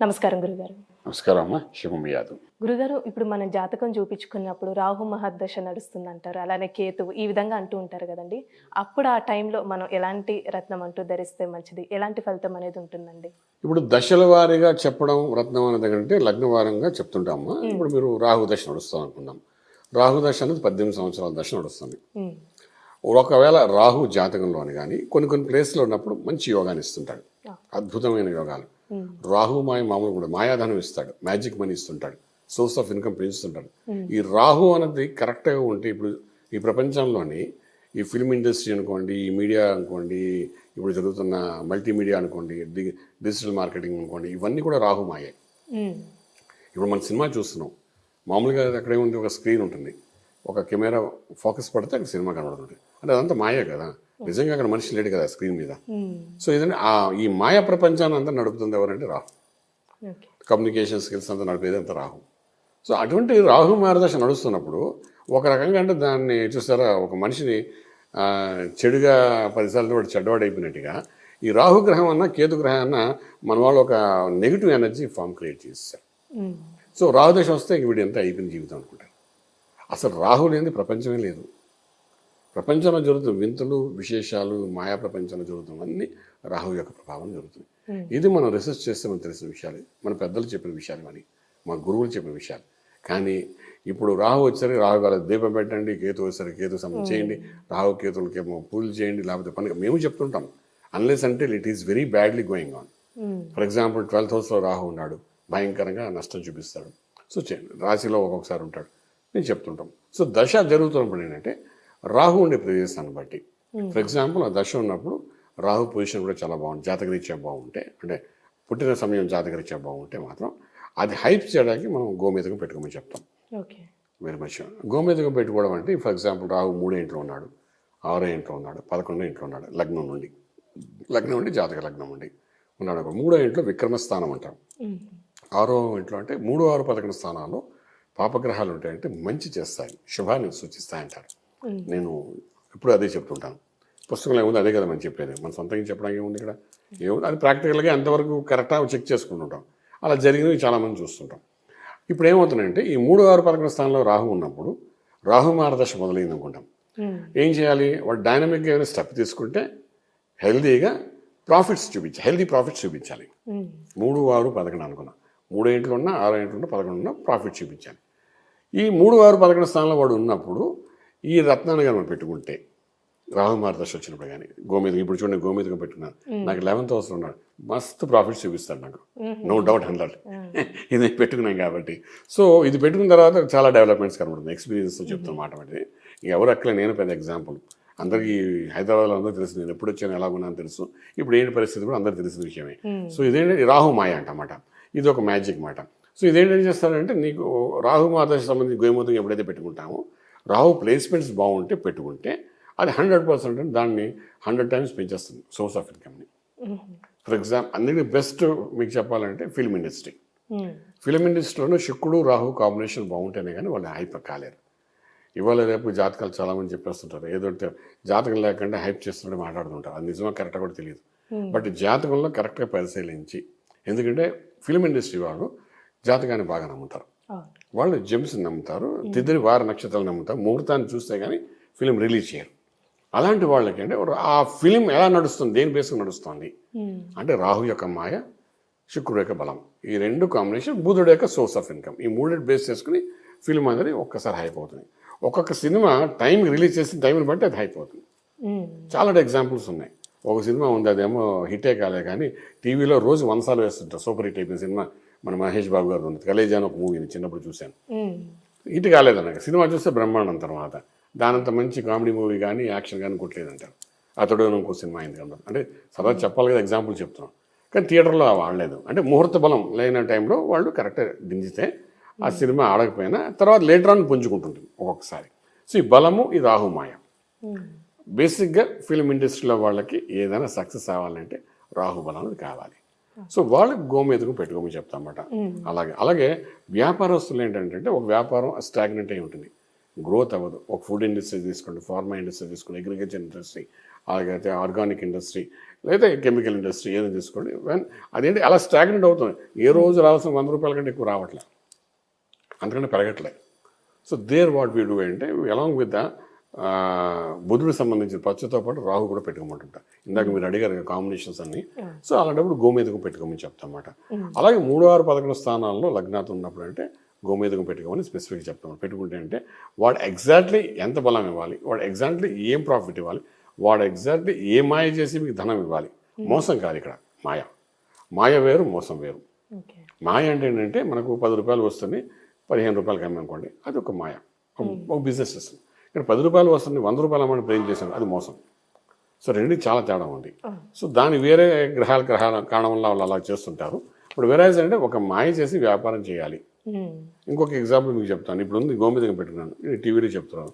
నమస్కారం గురుగారు. నమస్కారం అమ్మా. శివం యాదవ్ గురుగారు ఇప్పుడు మనం జాతకం చూపించుకున్నప్పుడు రాహు మహర్దశ నడుస్తుంది అంటారు అలానే కేతువు ఈ విధంగా అంటూ ఉంటారు కదండి. అప్పుడు ఆ టైంలో మనం ఎలాంటి రత్నం అంటూ ధరిస్తే మంచిది? ఎలాంటి ఫలితం అనేది ఉంటుందండి? ఇప్పుడు దశల వారీగా చెప్పడం రత్నం అనేది కంటే లగ్నవారంగా చెప్తుంటామా? ఇప్పుడు మీరు రాహు దశ నడుస్తాం అనుకుందాం రాహు దశ అనేది పద్దెనిమిది సంవత్సరాల దశ నడుస్తుంది. ఒకవేళ రాహు జాతకంలోని కానీ కొన్ని కొన్ని ప్లేస్లో ఉన్నప్పుడు మంచి యోగాన్ని ఇస్తుంటాడు. అద్భుతమైన యోగాలు. రాహు మాయ మామూలు కూడా మాయాధనం ఇస్తాడు. మ్యాజిక్ మనీ ఇస్తుంటాడు. సోర్స్ ఆఫ్ ఇన్కమ్ పెంచుతుంటాడు. ఈ రాహు అనేది కరెక్ట్గా ఉంటే ఇప్పుడు ఈ ప్రపంచంలోని ఈ ఫిల్మ్ ఇండస్ట్రీ అనుకోండి ఈ మీడియా అనుకోండి ఇప్పుడు జరుగుతున్న మల్టీమీడియా అనుకోండి డిజిటల్ మార్కెటింగ్ అనుకోండి ఇవన్నీ కూడా రాహు మాయే. ఉమ్, ఇప్పుడు మన సినిమా చూస్తున్నాం. మామూలుగా అక్కడే ఉంది ఒక స్క్రీన్ ఉంటుంది. ఒక కెమెరా ఫోకస్ పడితే అక్కడ సినిమా కనబడుతుంది. అంటే అదంతా మాయే కదా. నిజంగా అక్కడ మనిషి లేడు కదా స్క్రీన్ మీద. సో ఇదంటే ఆ ఈ మాయా ప్రపంచాన్ని అంతా నడుపుతుంది ఎవరంటే రాహు. కమ్యూనికేషన్ స్కిల్స్ అంతా నడిపేది అంతా రాహు. సో అటువంటి రాహు మార్గదర్శనం నడుస్తున్నప్పుడు ఒక రకంగా అంటే దాన్ని చూస్తారా ఒక మనిషిని చెడుగా పదిసార్లు వాడు చెడ్డవాడు అయిపోయినట్టుగా ఈ రాహు గ్రహం అన్న కేతు గ్రహం అన్న మన వాళ్ళు ఒక నెగిటివ్ ఎనర్జీ ఫామ్ క్రియేట్ చేస్తారు సో రాహుదశ వస్తే ఇంక వీడు ఎంత అయిపోయింది జీవితం అనుకుంటారు? అసలు రాహు లేని ప్రపంచమే లేదు. ప్రపంచంలో జరుగుతున్న వింతలు విశేషాలు మాయా ప్రపంచంలో జరుగుతున్నవన్నీ రాహు యొక్క ప్రభావం జరుగుతుంది. ఇది మనం రీసెర్చ్ చేస్తే మనకు తెలిసిన విషయాలు. మన పెద్దలు చెప్పిన విషయాలు అని మా గురువులు చెప్పిన విషయాలు. కానీ ఇప్పుడు రాహు వచ్చేసరికి రాహు గారు దీపం పెట్టండి కేతు వచ్చేసరికి కేతు సమం చేయండి రాహు కేతులకేమో పూజలు చేయండి లేకపోతే పని మేము చెప్తుంటాం. అన్లెస్ అంటే it is very badly going on for example twelfth హౌస్లో రాహు ఉన్నాడు. భయంకరంగా నష్టం చూపిస్తాడు. సో రాశిలో ఒక్కొక్కసారి ఉంటాడు. నేను చెప్తుంటాం. సో దశ జరుగుతున్నప్పుడు ఏంటంటే రాహు ఉండే ప్రదేశాన్ని బట్టి. ఫర్ ఎగ్జాంపుల్ ఆ దశ ఉన్నప్పుడు రాహు పొజిషన్ కూడా చాలా బాగుంది. జాతకరీత్యా బాగుంటే అంటే పుట్టిన సమయం జాతకరీత్యా బాగుంటే మాత్రం అది హైప్ చేయడానికి మనం గోమేతకం పెట్టుకోమని చెప్తాం. ఓకే వెరీ మచ్ గోమేతకం పెట్టుకోవడం అంటే ఫర్ ఎగ్జాంపుల్ రాహు మూడో ఇంట్లో ఉన్నాడు ఆరో ఇంట్లో ఉన్నాడు పదకొండో ఇంట్లో ఉన్నాడు లగ్నం నుండి. లగ్నం నుండి జాతక లగ్నం నుండి ఉన్నాడు. మూడో ఇంట్లో విక్రమస్థానం అంటాం. ఉమ్, ఆరో ఇంట్లో అంటే మూడు ఆరు పదకొండు స్థానాల్లో పాపగ్రహాలు ఉంటాయంటే మంచి చేస్తాయి శుభాన్ని సూచిస్తాయంటారు. Hmm. నేను ఎప్పుడు అదే చెప్తుంటాను. పుస్తకంలో ఏముంది అదే కదా మనం చెప్పేది. మన సొంతంగా చెప్పడానికి ఏముంది ఇక్కడ? ఏముంది? అది ప్రాక్టికల్గా ఎంతవరకు కరెక్టా చెక్ చేసుకుంటుంటాం. అలా జరిగినవి చాలామంది చూస్తుంటాం. ఇప్పుడు ఏమవుతుందంటే ఈ మూడు ఆరు పదకొండు స్థానంలో రాహు ఉన్నప్పుడు రాహు మార్గదర్శ మొదలైంది అనుకుంటాం ఏం చేయాలి? వాడు డైనమిక్గా ఏమైనా స్టెప్ తీసుకుంటే హెల్దీగా ప్రాఫిట్స్ చూపించాలి హెల్దీ ప్రాఫిట్స్ చూపించాలి. మూడు ఆరు పదకొండు అనుకున్నా. మూడు ఇంట్లో ఉన్నా ఆరు ఇంట్లో ఉన్నా పదకొండు ఉన్నా ప్రాఫిట్ చూపించాలి. ఈ మూడు ఆరు పదకొండు స్థానంలో వాడు ఉన్నప్పుడు ఈ రత్నాన్ని కానీ మనం పెట్టుకుంటే రాహు మార్గదర్శ వచ్చినప్పుడు కానీ గోమేదం ఇప్పుడు చూడండి గోమేదకం పెట్టుకున్నాను నాకు లెవెన్త్ అవసరం ఉన్నాడు. మస్తు ప్రాఫిట్స్ చూపిస్తాడు నాకు. నో డౌట్ హండ్రెడ్ ఇది పెట్టుకున్నాం కాబట్టి. సో ఇది పెట్టుకున్న తర్వాత చాలా డెవలప్మెంట్స్ కనబడుతుంది. ఎక్స్పీరియన్స్తో చెప్తున్న మాట అంటే ఎవరు అక్కలే నేను పెద్ద ఎగ్జాంపుల్ అందరికీ హైదరాబాద్లో అందరూ తెలుసు. నేను ఎప్పుడు వచ్చాను ఎలా ఉన్నాను తెలుసు. ఇప్పుడు ఏంటి పరిస్థితి కూడా అందరికీ తెలిసిన విషయమే. సో ఇదేంటి రాహు మాయ అంటమాట ఇది ఒక మ్యాజిక్ మాట. సో ఇదేంటని చేస్తారంటే నీకు రాహు మాత సంబంధించి గోమూతం ఎప్పుడైతే పెట్టుకుంటామో రాహు ప్లేస్మెంట్స్ బాగుంటే పెట్టుకుంటే అది హండ్రెడ్ పర్సెంట్ దాన్ని హండ్రెడ్ టైమ్స్ పెంచేస్తుంది సోర్స్ ఆఫ్ ఇన్కమ్ని ఫర్ ఎగ్జాంపుల్ అన్నిటి బెస్ట్ మీకు చెప్పాలంటే ఫిల్మ్ ఇండస్ట్రీ. ఉమ్, ఫిలిం ఇండస్ట్రీలోనూ శుక్రుడు రాహు కాంబినేషన్ బాగుంటేనే కానీ వాళ్ళు హైప్ కాలేరు ఇవాళ రేపు జాతకాలు చాలామంది చెప్పేస్తుంటారు. ఏదో జాతకం లేకుండా హైప్ చేస్తుంటే మాట్లాడుతుంటారు. అది నిజమో కరెక్ట్గా కూడా తెలియదు. బట్ జాతకంలో కరెక్ట్గా పరిశీలించి ఎందుకంటే ఫిలిం ఇండస్ట్రీ వాళ్ళు జాతకాన్ని బాగా నమ్ముతారు. వాళ్ళు జెమ్స్ నమ్ముతారు తిద్దరి వార నక్షత్రాలు నమ్ముతారు. ముహూర్తాన్ని చూస్తే కానీ ఫిలిం రిలీజ్ చేయరు. అలాంటి వాళ్ళకి అంటే ఆ ఫిలిం ఎలా నడుస్తుంది దేని బేస్గా నడుస్తుంది? అంటే రాహు యొక్క మాయ శుక్రుడు యొక్క బలం. ఈ రెండు కాంబినేషన్ బుధుడు యొక్క సోర్స్ ఆఫ్ ఇన్కమ్ ఈ మూడింటి బేస్ చేసుకుని ఫిల్మ్ అనేది ఒక్కసారి హైప్ అవుతుంది. ఒక్కొక్క సినిమా టైం రిలీజ్ చేసిన టైంని బట్టి అది హైప్ అవుతుంది. ఉమ్, చాలా ఎగ్జాంపుల్స్ ఉన్నాయి. ఒక సినిమా ఉంది అదేమో హిటే కాలే కానీ టీవీలో రోజు వందసార్లు వేస్తుంటారు. సూపర్ హిట్ అయిపోయిన సినిమా. మన మహేష్ బాబు గారు ఉంది కలేజా అని ఒక మూవీని చిన్నప్పుడు చూశాను. ఉమ్, హిట్ కాలేదన్నక సినిమా చూస్తే బ్రహ్మాండం తర్వాత. దానంత మంచి కామెడీ మూవీ కానీ యాక్షన్ కానీ కొట్టలేదంటారు అతడు అని ఇంకో సినిమా అయింది కదా అంటే సరదా చెప్పాలి కదా ఎగ్జాంపుల్ చెప్తున్నాం. కానీ థియేటర్లో వాడలేదు. అంటే ముహూర్త బలం లేని టైంలో వాళ్ళు కరెక్ట్ దించితే ఆ సినిమా ఆడకపోయినా తర్వాత లేటర్ ఆన్ పుంజుకుంటుంది ఒక్కొక్కసారి. సో ఈ బలము ఈ రాహుమాయ. బేసిక్గా ఫిల్మ్ ఇండస్ట్రీలో వాళ్ళకి ఏదైనా సక్సెస్ అవ్వాలంటే రాహుబలం కావాలి. సో వాళ్ళకి గోమేదకు పెట్టుకోమని చెప్తామన్నమాట. అలాగే అలాగే వ్యాపారస్తులు ఏంటంటే ఒక వ్యాపారం స్టాగ్నెంట్ అయి ఉంటుంది. గ్రోత్ అవ్వదు. ఒక ఫుడ్ ఇండస్ట్రీ తీసుకోండి ఫార్మా ఇండస్ట్రీ తీసుకోండి అగ్రికల్చర్ ఇండస్ట్రీ అలాగైతే ఆర్గానిక్ ఇండస్ట్రీ లేదా కెమికల్ ఇండస్ట్రీ ఏదైనా తీసుకోండి. అదేంటి అలా స్టాగ్నెంట్ అవుతుంది. ఏ రోజు రావాల్సిన వంద రూపాయల కంటే ఎక్కువ రావట్లేదు అందుకని పెరగట్లే. So there what we do అంటే అలాంగ్ విత్ ద బుధుడికి సంబంధించిన పచ్చతో పాటు రాహు కూడా పెట్టుకోమంటుంటా. ఇందాక మీరు అడిగారు కాంబినేషన్స్ అన్ని. సో అలాంటప్పుడు గోమేదకం పెట్టుకోమని చెప్తామాట అలాగే మూడు ఆరు పదకొండు స్థానాల్లో లగ్నాలు ఉన్నప్పుడు అంటే గోమేదకం పెట్టుకోమని స్పెసిఫిక్ చెప్తాం పెట్టుకుంటే అంటే వాడు ఎగ్జాక్ట్లీ ఎంత బలం ఇవ్వాలి వాడు ఎగ్జాక్ట్లీ ఏం ప్రాఫిట్ ఇవ్వాలి వాడు ఎగ్జాక్ట్లీ ఏ మాయ చేసి మీకు ధనం ఇవ్వాలి. మోసం కాదు ఇక్కడ మాయ. మాయ వేరు మోసం వేరు. మాయ అంటే ఏంటంటే మనకు పది రూపాయలు వస్తుంది పదిహేను రూపాయలకి అమ్మనుకోండి అది ఒక మాయ ఒక- బిజినెస్ సిస్టమ్ ఇక్కడ పది రూపాయలు వస్తుంది వంద రూపాయలు అమ్మని ప్రేమ్ చేశాను అది మోసం. సో రెండు చాలా తేడా ఉంది. సో దాని వేరే గ్రహాల గ్రహాల కారణం వల్ల వాళ్ళు అలా చేస్తుంటారు. ఇప్పుడు వేరే అంటే ఒక మాయ చేసి వ్యాపారం చేయాలి. ఇంకొక ఎగ్జాంపుల్ మీకు చెప్తాను. ఇప్పుడు ఉంది గోమీదంగా పెట్టుకున్నాను. ఇది టీవీలో చెప్తున్నాను.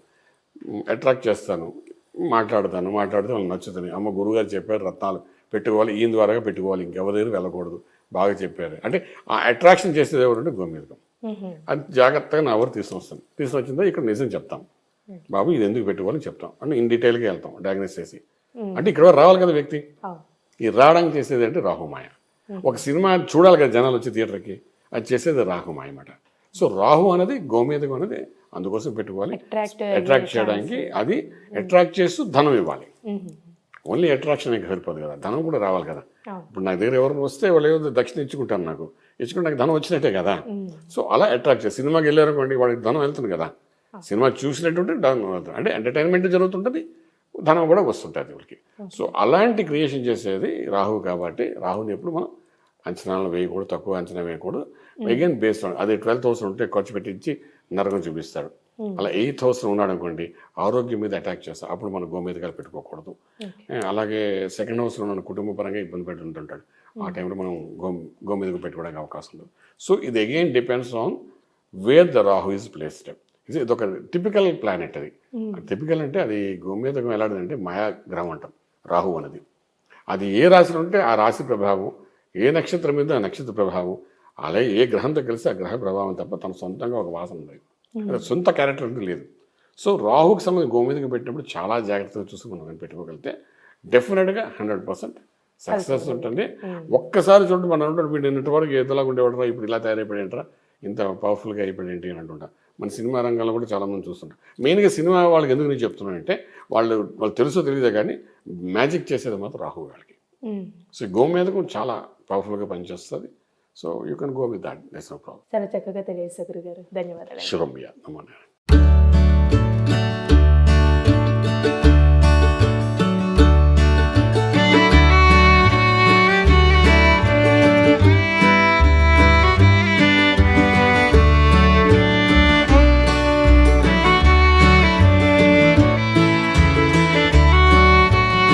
అట్రాక్ట్ చేస్తాను. మాట్లాడతాను మాట్లాడితే వాళ్ళు నచ్చుతుంది అమ్మ గురుగారు చెప్పారు రత్నాలు పెట్టుకోవాలి ఈయన ద్వారాగా పెట్టుకోవాలి. ఇంకెవరి దగ్గర వెళ్ళకూడదు. బాగా చెప్పారు. అంటే ఆ అట్రాక్షన్ చేసేది ఎవరంటే గోమీదకం అది జాగ్రత్తగా నా ఎవరు తీసుకుని వచ్చిందో ఇక్కడ నిజం చెప్తాం బాబు ఇది ఎందుకు పెట్టుకోవాలని చెప్తాం. అంటే ఇన్ డీటెయిల్గా వెళ్తాం డయాగ్నోస్ చేసి. అంటే ఇక్కడ రావాలి కదా వ్యక్తి? ఈ రావడానికి చేసేది అంటే రాహుమాయ. ఒక సినిమా చూడాలి కదా జనాలు వచ్చి థియేటర్కి అది చేసేది రాహుమాయ అన్నమాట. సో రాహు అనేది గోమేదకం అనేది అందుకోసం పెట్టుకోవాలి. అట్రాక్ట్ చేయడానికి అది అట్రాక్ట్ చేస్తూ ధనం ఇవ్వాలి. ఓన్లీ అట్రాక్షన్ సరిపోదు కదా ధనం కూడా రావాలి కదా. ఇప్పుడు నా దగ్గర ఎవరు వస్తే వాళ్ళు ఏదో దక్షిణ ఇచ్చుకుంటారు నాకు. ఇచ్చుకుంటే నాకు ధనం వచ్చినట్టే కదా. సో అలా అట్రాక్ట్ చేసి సినిమాకి వెళ్ళారనుకోండి వాడికి ధనం వెళ్తుంది కదా. సినిమా వెళ్తుంది అంటే ఎంటర్టైన్మెంట్ జరుగుతుంటుంది ధనం కూడా వస్తుంటుంది వాళ్ళకి సో అలాంటి క్రియేషన్ చేసేది రాహు కాబట్టి రాహుని ఎప్పుడు మనం అంచనాలను వేయకూడదు తక్కువ అంచనా వేయకూడదు. అగైన్ బేస్డ్ ఆన్ అదే ట్వెల్వ్ థౌసండ్ ఉంటే ఖర్చు పెట్టించి నరకం చూపిస్తాడు. అలా ఎయిట్ థౌసండ్ ఉన్నాడు అనుకోండి ఆరోగ్యం మీద అటాక్ చేస్తాడు అప్పుడు మనం గోమేదకాలు పెట్టుకోకూడదు. ఏ, అలాగే సెకండ్ హౌస్లో ఉన్న కుటుంబ పరంగా ఇబ్బంది పెడుతుంటాడు ఆ టైంలో మనం గో గోమేదకు పెట్టుకోవడానికి అవకాశం ఉంది సో ఇది again depends on where the Rahu is placed ఇది ఇది ఒక టిపికల్ ప్లానెట్ అది. టిపికల్ అంటే అది గోమేదకం ఎలాంటిదంటే మాయా గ్రహం అంటాం రాహు అనేది. అది ఏ రాశిలో ఉంటే ఆ రాశి ప్రభావం ఏ నక్షత్రం మీద ఆ నక్షత్ర ప్రభావం అలాగే ఏ గ్రహంతో కలిసి ఆ గ్రహ ప్రభావం తప్ప తన సొంతంగా ఒక వాసన ఉంది అది సొంత క్యారెక్టర్ అంటే లేదు. సో రాహుకి సంబంధించి గోమీదకి పెట్టినప్పుడు చాలా జాగ్రత్తగా చూసి మనం పెట్టుకోగలిగితే డెఫినెట్గా హండ్రెడ్ పర్సెంట్ సక్సెస్ ఉంటుంది. ఒక్కసారి చూడండి మనం అంటాడు వీడు నిన్నటి వరకు ఏదోలాగా ఉండేవాడరా ఇప్పుడు ఇలా తయారైపోయాడంటారా ఇంత పవర్ఫుల్గా అయిపోయాడు ఏంటి అని అంటుంటా. మన సినిమా రంగంలో కూడా చాలామంది చూస్తుంటారు. మెయిన్గా సినిమా వాళ్ళకి ఎందుకు నేను చెప్తున్నానంటే వాళ్ళు వాళ్ళు తెలుసో తెలియదే కానీ మ్యాజిక్ చేసేది మాత్రం రాహు వాళ్ళకి సో గోమేదకం చాలా పవర్ఫుల్గా పనిచేస్తుంది. So you can go with that. That's no problem చాలా చక్కగా తెలియజేశారు గురుగారు. ధన్యవాదాలు. శుభం యా. నమో